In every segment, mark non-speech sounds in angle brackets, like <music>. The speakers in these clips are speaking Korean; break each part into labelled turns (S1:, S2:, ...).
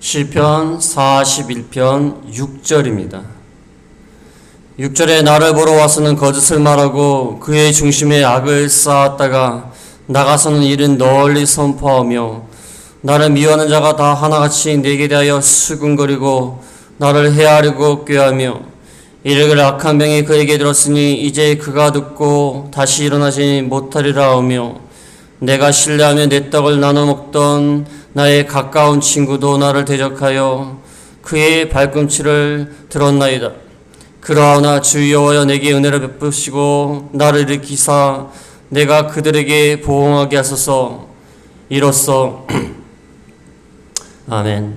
S1: 시편 41편 6절입니다. 6절에 나를 보러 와서는 거짓을 말하고 그의 중심에 악을 쌓았다가 나가서는 이른 널리 선포하며 나를 미워하는 자가 다 하나같이 내게 대하여 수군거리고 나를 헤아리고 꾀하며 이르기를 악한 병이 그에게 들었으니 이제 그가 듣고 다시 일어나지 못하리라 하며 내가 신뢰하며 내 떡을 나눠 먹던 나의 가까운 친구도 나를 대적하여 그의 발꿈치를 들었나이다. 그러나 주 여호와여 내게 은혜를 베푸시고 나를 일으키사 내가 그들에게 보응하게 하소서 이로써 <clears throat> 아멘.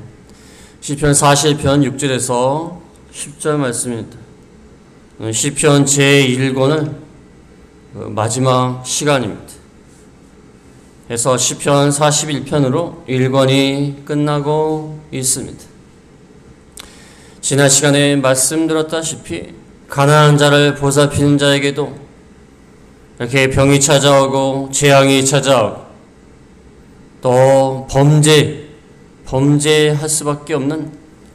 S1: 시편 40편 6절에서 10절 말씀입니다. 시편 제1권을 마지막 시간입니다. 해서 시편 41편으로 1권이 끝나고 있습니다. 지난 시간에 말씀드렸다시피 가난한 자를 보살피는 자에게도 이렇게 병이 찾아오고 재앙이 찾아오고 또 범죄 범죄할 수밖에 없는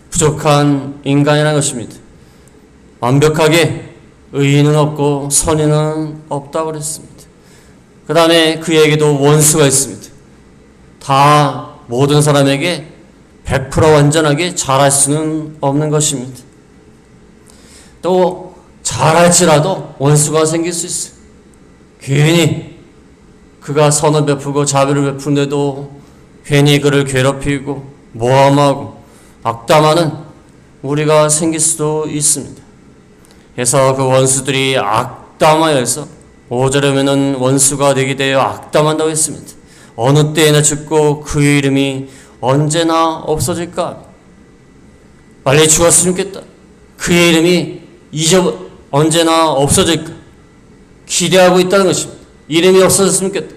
S1: 부족한 인간이라는 것입니다. 완벽하게 의인은 없고 선인은 없다고 그랬습니다. 그 다음에 그에게도 원수가 있습니다. 다 모든 사람에게 100% 완전하게 잘할 수는 없는 것입니다. 또 잘할지라도 원수가 생길 수 있어요. 괜히 그가 선을 베푸고 자비를 베푸는데도 괜히 그를 괴롭히고 모함하고 악담하는 우리가 생길 수도 있습니다. 그래서 그 원수들이 악담하여서 5절에는 원수가 되게 되어 악담한다고 했습니다. 어느 때에나 죽고 그의 이름이 언제나 없어질까? 빨리 죽었으면 좋겠다. 그의 이름이 잊어 언제나 없어질까? 기대하고 있다는 것입니다. 이름이 없어졌으면 좋겠다.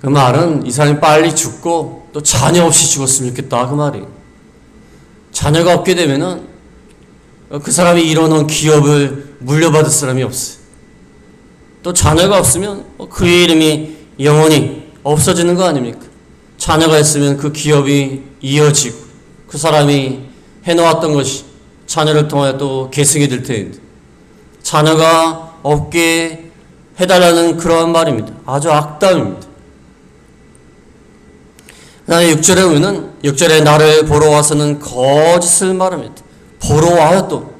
S1: 그 말은 이 사람이 빨리 죽고 또 자녀 없이 죽었으면 좋겠다. 그 말이에요. 자녀가 없게 되면은 그 사람이 이뤄놓은 기업을 물려받을 사람이 없어요. 또 자녀가 없으면 그의 이름이 영원히 없어지는 거 아닙니까? 자녀가 있으면 그 기업이 이어지고 그 사람이 해놓았던 것이 자녀를 통하여 또 계승이 될 텐데 자녀가 없게 해달라는 그러한 말입니다. 아주 악담입니다. 그 다음에 6절에 보면은 6절에 나를 보러 와서는 거짓을 말합니다. 보러 와요 또.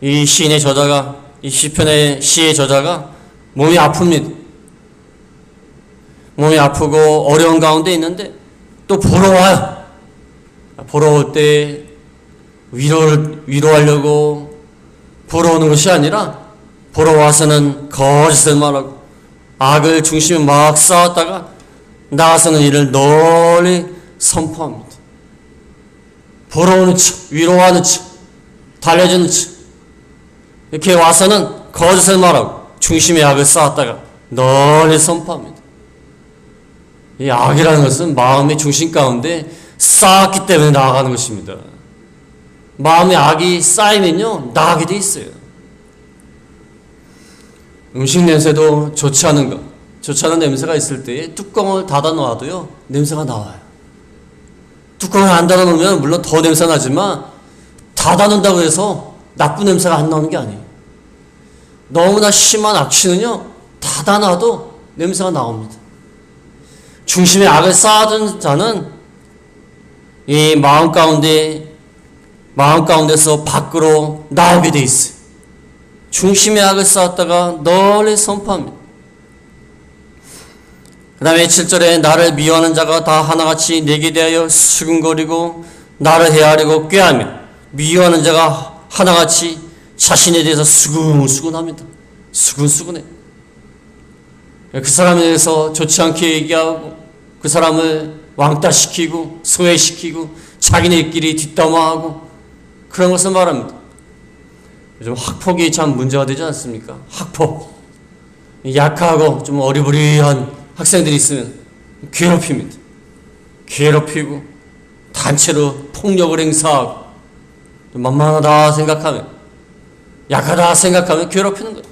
S1: 이 시인의 저자가 이 시편의 시의 저자가 몸이 아픕니다. 몸이 아프고 어려운 가운데 있는데 또 보러 와요. 보러 올 때 위로를 위로하려고 보러 오는 것이 아니라 보러 와서는 거짓을 말하고 악을 중심에 막 쌓았다가 나와서는 이를 널리 선포합니다. 보러 오는 척, 위로하는 척, 달래주는 척. 이렇게 와서는 거짓을 말하고 중심에 악을 쌓았다가 널리 선포합니다. 이 악이라는 것은 마음의 중심 가운데 쌓았기 때문에 나아가는 것입니다. 마음에 악이 쌓이면요, 나가게 돼 있어요. 음식 냄새도 좋지 않은 것, 좋지 않은 냄새가 있을 때 뚜껑을 닫아 놔도요, 냄새가 나와요. 뚜껑을 안 닫아 놓으면 물론 더 냄새 나지만 닫아 놓는다고 해서 나쁜 냄새가 안 나오는 게 아니에요. 너무나 심한 악취는요, 닫아 놔도 냄새가 나옵니다. 중심에 악을 쌓아둔 자는 이 마음 가운데 마음 가운데서 밖으로 나오게 돼 있어요. 중심에 악을 쌓았다가 널리 선포합니다. 그 다음에 7절에 나를 미워하는 자가 다 하나같이 내게 대하여 수근거리고 나를 헤아리고 꾀하며 미워하는 자가 하나같이 자신에 대해서 수근수근합니다. 수근수근해. 그 사람에 대해서 좋지 않게 얘기하고 그 사람을 왕따시키고 소외시키고 자기네끼리 뒷담화하고 그런 것을 말합니다. 요즘 학폭이 참 문제가 되지 않습니까? 학폭. 약하고 좀 어리부리한 학생들이 있으면 괴롭힙니다. 괴롭히고 단체로 폭력을 행사하고 만만하다 생각하면 약하다 생각하면 괴롭히는 거예요.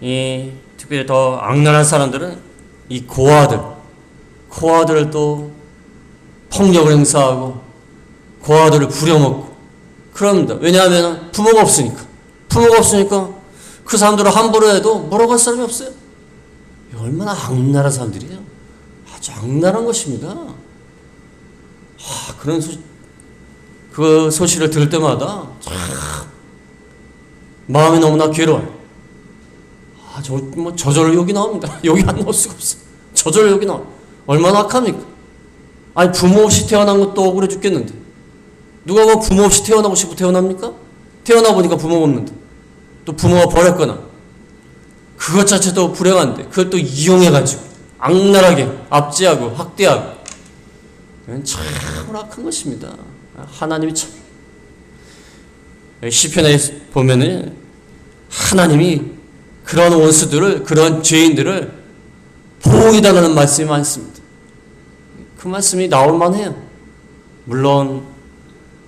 S1: 이 특별히 더 악랄한 사람들은 이 고아들, 고아들을 또 폭력을 행사하고 고아들을 부려먹고 그럽니다. 왜냐하면 부모가 없으니까. 부모가 없으니까 그 사람들을 함부로 해도 할 사람이 없어요. 얼마나 악랄한 사람들이에요. 아주 악랄한 것입니다. 아, 그런 소, 그 소식을 들을 때마다 참 마음이 너무나 괴로워요. 아, 저, 뭐, 저절로 욕이 나옵니다. <laughs> 욕이 안 나올 수가 없어. 저절로 욕이 나와. 얼마나 악합니까? 아니, 부모 없이 태어난 것도 억울해 죽겠는데. 누가 뭐 부모 없이 태어나고 싶고 태어납니까? 태어나 보니까 부모가 없는데. 또 부모가 버렸거나. 그것 자체도 불행한데. 그걸 또 이용해가지고. 악랄하게 압제하고 학대하고. 참 악한 것입니다. 하나님이 참. 시편에 보면은 하나님이 그런 원수들을, 그런 죄인들을 보호해달라는 말씀이 많습니다. 그 말씀이 나올 만 해요. 물론,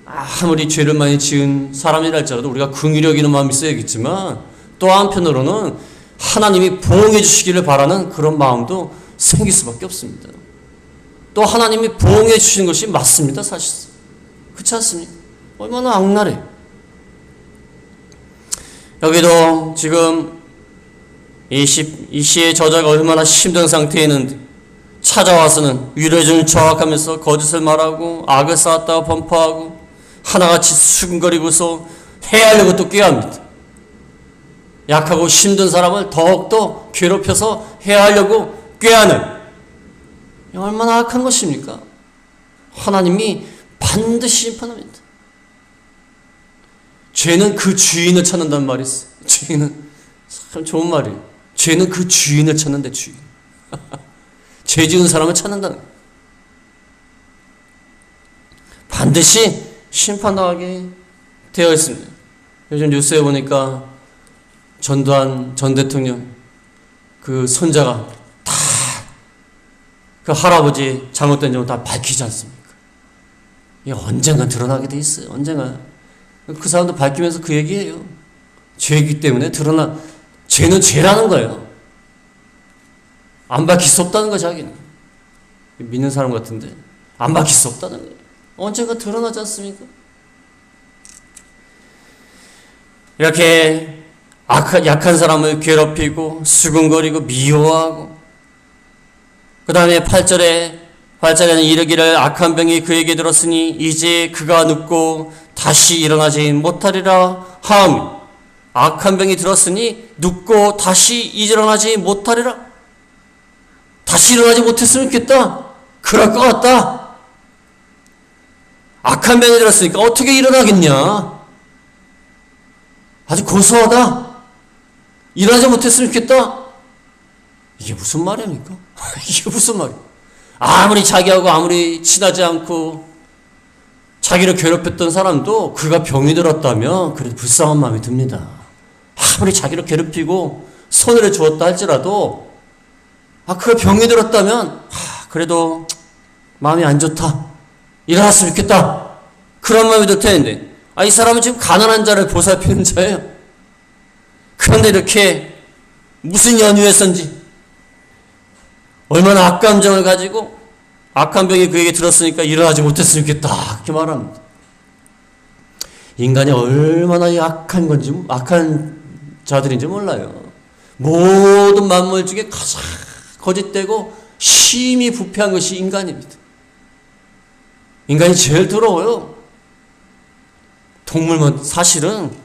S1: 아무리 죄를 많이 지은 사람이라 할지라도 우리가 긍휼히 여기는 마음이 있어야겠지만, 또 한편으로는 하나님이 보호해 주시기를 바라는 그런 마음도 생길 수밖에 없습니다. 또 하나님이 보호해 주시는 것이 맞습니다, 사실. 그렇지 않습니까? 얼마나 악랄해. 여기도 지금 이, 시의 저자가 얼마나 힘든 상태에 있는데 찾아와서는 위로해주는 척하면서 거짓을 말하고 악을 쌓았다가 범퍼하고 하나같이 수근거리고서 해하려고 또 꾀합니다. 약하고 힘든 사람을 더욱더 괴롭혀서 해하려고 꾀하는 얼마나 악한 것입니까? 하나님이 반드시 심판합니다. 죄는 그 주인을 찾는다는 말이 있어요. 죄는 참 좋은 말이에요. 죄는 그 주인을 찾는데 주인. <laughs> 죄 지은 사람을 찾는다는. 반드시 심판당하게 되어 있습니다. 요즘 뉴스에 보니까 전두환 전 대통령 그 손자가 다 그 할아버지 잘못된 점을 다 밝히지 않습니까? 이게 언젠가 드러나게 돼 있어요. 언젠가 그 사람도 밝히면서 그 얘기예요. 죄이기 때문에 드러나 죄는 죄라는 거예요. 안 밝힐 수 없다는 거 자기는 믿는 사람 같은데 안 밝힐 수 없다는 거예요. 언젠가 드러나지 않습니까? 이렇게 약한 사람을 괴롭히고 수근거리고 미워하고 그 다음에 8절에 8절에는 이르기를 악한 병이 그에게 들었으니 이제 그가 눕고 다시 일어나지 못하리라 하오니 악한 병이 들었으니 눕고 다시 일어나지 못하리라. 다시 일어나지 못했으면 좋겠다. 그럴 것 같다. 악한 병이 들었으니까 어떻게 일어나겠냐? 아주 고소하다 일어나지 못했으면 좋겠다 이게 무슨 말입니까? <laughs> 이게 무슨 말이야 아무리 자기하고 아무리 친하지 않고 자기를 괴롭혔던 사람도 그가 병이 들었다면 그래도 불쌍한 마음이 듭니다. 아무리 자기를 괴롭히고 손해를 주었다 할지라도 아 그가 병이 들었다면 아, 그래도 마음이 안 좋다. 일어났으면 좋겠다. 그런 마음이 들 텐데 아 이 사람은 지금 가난한 자를 보살피는 자예요. 그런데 이렇게 무슨 연유에선지 얼마나 악감정을 가지고 악한 병이 그에게 들었으니까 일어나지 못했으면 좋겠다. 그렇게 말합니다. 인간이 얼마나 약한 건지, 악한 자들인지 몰라요. 모든 만물 중에 가장 거짓되고 심히 부패한 것이 인간입니다. 인간이 제일 더러워요. 동물만, 사실은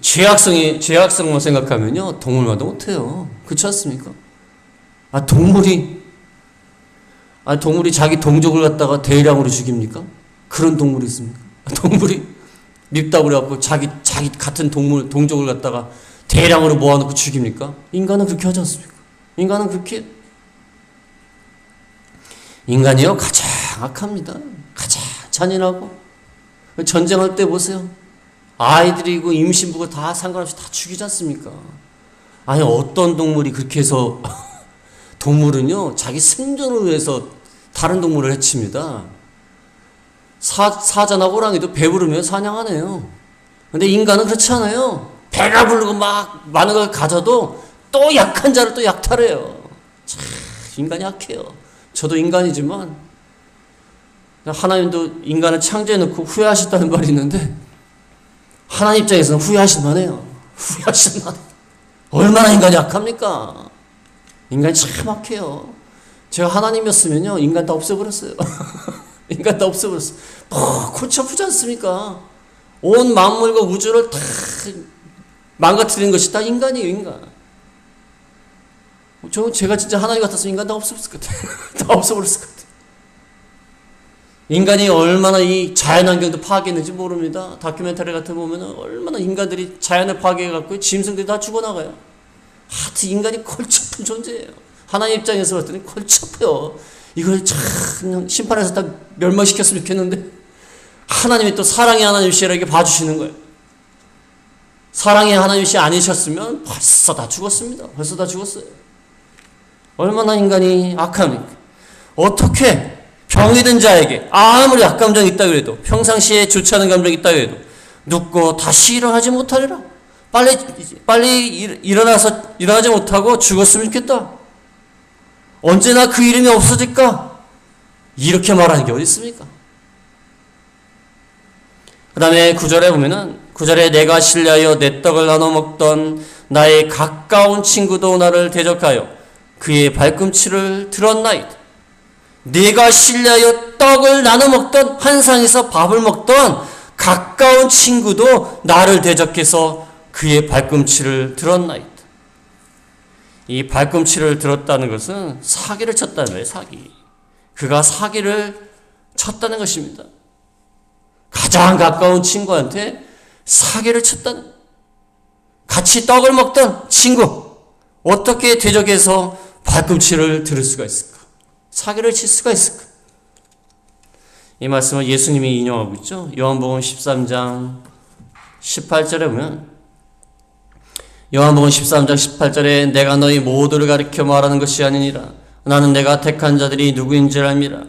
S1: 죄악성이, 죄악성만 생각하면요, 동물마다 못해요. 그렇지 않습니까? 아, 동물이, 아, 동물이 자기 동족을 갖다가 대량으로 죽입니까? 그런 동물이 있습니까? 동물이 밉다고 그래갖고 자기, 자기 같은 동물, 동족을 갖다가 대량으로 모아놓고 죽입니까? 인간은 그렇게 하지 않습니까? 인간은 그렇게, 인간이요, 가장 악합니다. 가장 잔인하고. 전쟁할 때 보세요. 아이들이고 임신부가 다 상관없이 다 죽이지 않습니까? 아니, 어떤 동물이 그렇게 해서 <laughs> 동물은요, 자기 생존을 위해서 다른 동물을 해칩니다. 사, 사자나 호랑이도 배부르면 사냥하네요. 근데 인간은 그렇지 않아요. 배가 부르고 막 많은 걸 가져도 또 약한 자를 또 약탈해요. 참, 인간이 약해요. 저도 인간이지만 하나님도 인간을 창조해 놓고 후회하셨다는 말이 있는데 하나님 입장에서는 후회하실 만해요. 후회하실 만해. 얼마나 인간이 약합니까? 인간이 참 악해요. 제가 하나님이었으면요 인간 다 없애버렸어요. <laughs> 인간 다 없애버렸어요. 뭐 골치 아프지 않습니까? 온 만물과 우주를 다 망가뜨리는 것이 다 인간이에요 인간. 저 제가 진짜 하나님 같았으면 인간 다 없었을 것 같아요. <laughs> 다 없어버렸을 것 같아요. 인간이 얼마나 이 자연 환경도 파괴했는지 모릅니다. 다큐멘터리 같은 거 보면 얼마나 인간들이 자연을 파괴해갖고 짐승들이 다 죽어나가요. 하여튼 인간이 아픈 존재예요. 하나님 입장에서 봤더니 아파요. 이걸 참 심판에서 다 멸망시켰으면 좋겠는데 하나님이 또 사랑의 하나님이시라게 봐주시는 거예요. 사랑의 하나님이시 아니셨으면 벌써 다 죽었습니다. 벌써 다 죽었어요. 얼마나 인간이 악합니까? 어떻게 병이 든 자에게 아무리 악감정이 있다 그래도 평상시에 좋지 않은 감정이 있다 그래도 눕고 다시 일어나지 못하리라. 빨리 빨리 일, 일어나서 일어나지 못하고 죽었으면 좋겠다. 언제나 그 이름이 없어질까? 이렇게 말하는 게 어디 있습니까? 그 다음에 구절에 보면은 구절에 내가 신뢰하여 내 떡을 나눠 먹던 나의 가까운 친구도 나를 대적하여 그의 발꿈치를 들었나이다. 내가 신뢰하여 떡을 나눠 먹던 한상에서 밥을 먹던 가까운 친구도 나를 대적해서 그의 발꿈치를 들었나이다. 이 발꿈치를 들었다는 것은 사기를 쳤다는 거예요, 사기. 그가 사기를 쳤다는 것입니다. 가장 가까운 친구한테 사기를 쳤다는 같이 떡을 먹던 친구 어떻게 대적해서 발꿈치를 들을 수가 있을까? 사기를 칠 수가 있을까? 이 말씀을 예수님이 인용하고 있죠. 요한복음 13장 18절에 보면 요한복음 13장 18절에 내가 너희 모두를 가리켜 말하는 것이 아니니라 나는 내가 택한 자들이 누구인지를 알미라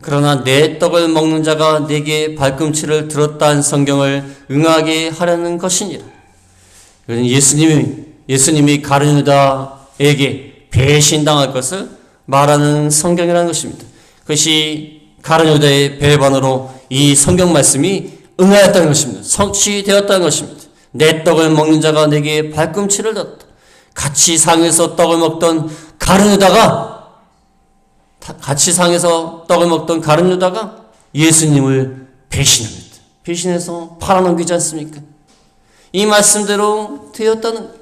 S1: 그러나 내 떡을 먹는 자가 내게 발꿈치를 들었다는 성경을 응하게 하려는 것이니라. 예수님이 예수님이 가르유다에게 배신당할 것을 말하는 성경이라는 것입니다. 그것이 가르유다의 배반으로 이 성경 말씀이 응하였다는 것입니다. 성취되었다는 것입니다. 내 떡을 먹는 자가 내게 발꿈치를 뒀다. 같이 상에서 떡을 먹던 가르유다가 같이 상에서 떡을 먹던 가룟 유다가 예수님을 배신합니다. 배신해서 팔아넘기지 않습니까? 이 말씀대로 되었다는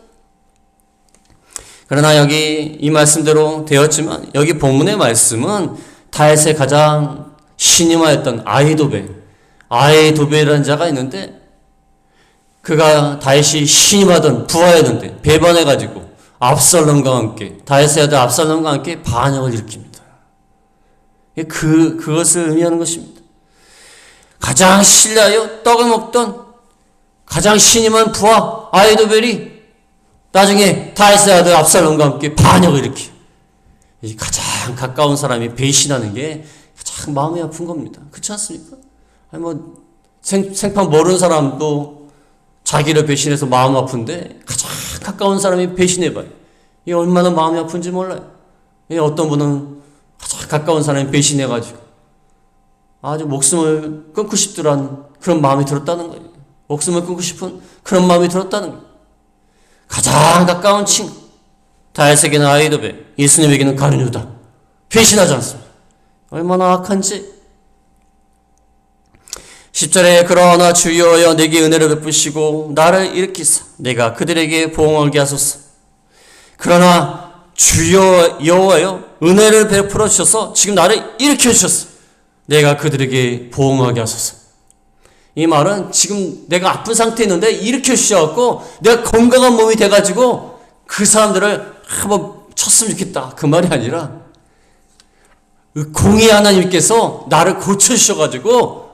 S1: 그러나 여기 이 말씀대로 되었지만 여기 본문의 말씀은 다윗의 가장 신임하였던 아이도베 아이도베라는 자가 있는데 그가 다윗이 신임하던 부하였는데 배반해가지고 압살롬과 함께 다윗의 아들 압살롬과 함께 반역을 일으킵니다. 그, 그것을 의미하는 것입니다. 가장 신뢰하여 떡을 먹던 가장 신임한 부하 아이도벨이 나중에 다윗의 아들 압살롬과 함께 반역을 일으키 가장 가까운 사람이 배신하는 게 가장 마음이 아픈 겁니다. 그렇지 않습니까? 아니 뭐 생, 생판 모르는 사람도 자기를 배신해서 마음 아픈데 가장 가까운 사람이 배신해봐요. 이게 얼마나 마음이 아픈지 몰라요. 어떤 분은 가장 가까운 사람이 배신해가지고 아주 목숨을 끊고 싶더란 그런 마음이 들었다는 거예요. 목숨을 끊고 싶은 그런 마음이 들었다는 거예요. 가장 가까운 친구. 다윗에게는 아이도베, 예수님에게는 가룟유다. 배신하지 않습니다. 얼마나 악한지. 10절에 그러나 주여여 내게 은혜를 베푸시고 나를 일으키사 내가 그들에게 보응하게 하소서. 그러나 주여 여호와여 은혜를 베풀어 주셔서 지금 나를 일으켜 주셨어. 내가 그들에게 보응하게 하소서. 이 말은 지금 내가 아픈 상태에 있는데 일으켜 주셔갖고 내가 건강한 몸이 돼가지고 그 사람들을 한번 쳤으면 좋겠다. 그 말이 아니라 그 공의 하나님께서 나를 고쳐주셔가지고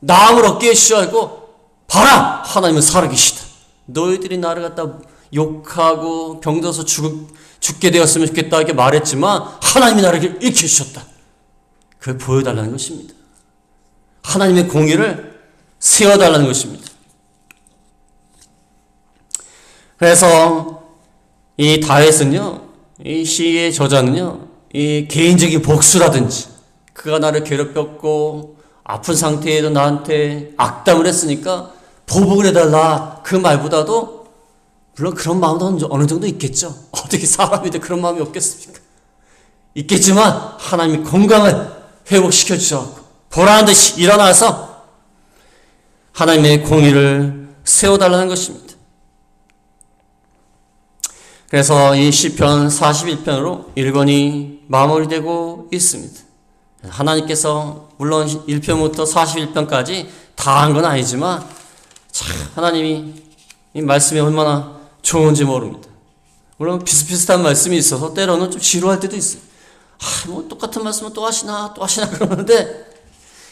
S1: 나음을 얻게 해주셔가지고 봐라! 하나님은 살아계시다. 너희들이 나를 갖다 욕하고 병들어서 죽, 죽게 되었으면 좋겠다 이렇게 말했지만 하나님이 나를 일으켜 주셨다. 그걸 보여달라는 것입니다. 하나님의 공의를 세워달라는 것입니다. 그래서 이 다윗은요, 이 시의 저자는요, 이 개인적인 복수라든지 그가 나를 괴롭혔고 아픈 상태에도 나한테 악담을 했으니까 보복을 해달라 그 말보다도 물론 그런 마음도 어느 정도 있겠죠. <laughs> 어떻게 사람인데 그런 마음이 없겠습니까? 있겠지만 하나님이 건강을 회복시켜 주셔서 보라는 듯이 일어나서 하나님의 공의를 세워달라는 것입니다. 그래서 이 시편 41편으로 1권이 마무리되고 있습니다. 하나님께서 물론 1편부터 41편까지 다 한 건 아니지만 참 하나님이 이 말씀이 얼마나 좋은지 모릅니다. 물론 비슷비슷한 말씀이 있어서 때로는 좀 지루할 때도 있어요. 아, 뭐 똑같은 말씀을 또 하시나 또 하시나 그러는데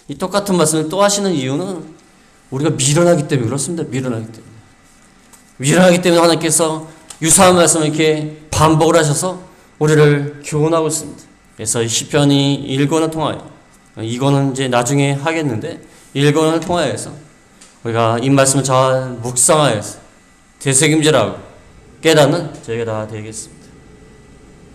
S1: 이 똑같은 말씀을 또 하시는 이유는 우리가 미련하기 때문에 그렇습니다. 미련하기 때문에. 미련하기 때문에 하나님께서 유사한 말씀을 이렇게 반복을 하셔서 우리를 교훈하고 있습니다. 그래서 이 시편이 1권을 통하여 2권은 이제 나중에 하겠는데 1권을 통하여서 우리가 이 말씀을 잘 묵상하여서 되새김질하고 깨닫는 저희가 다 되겠습니다.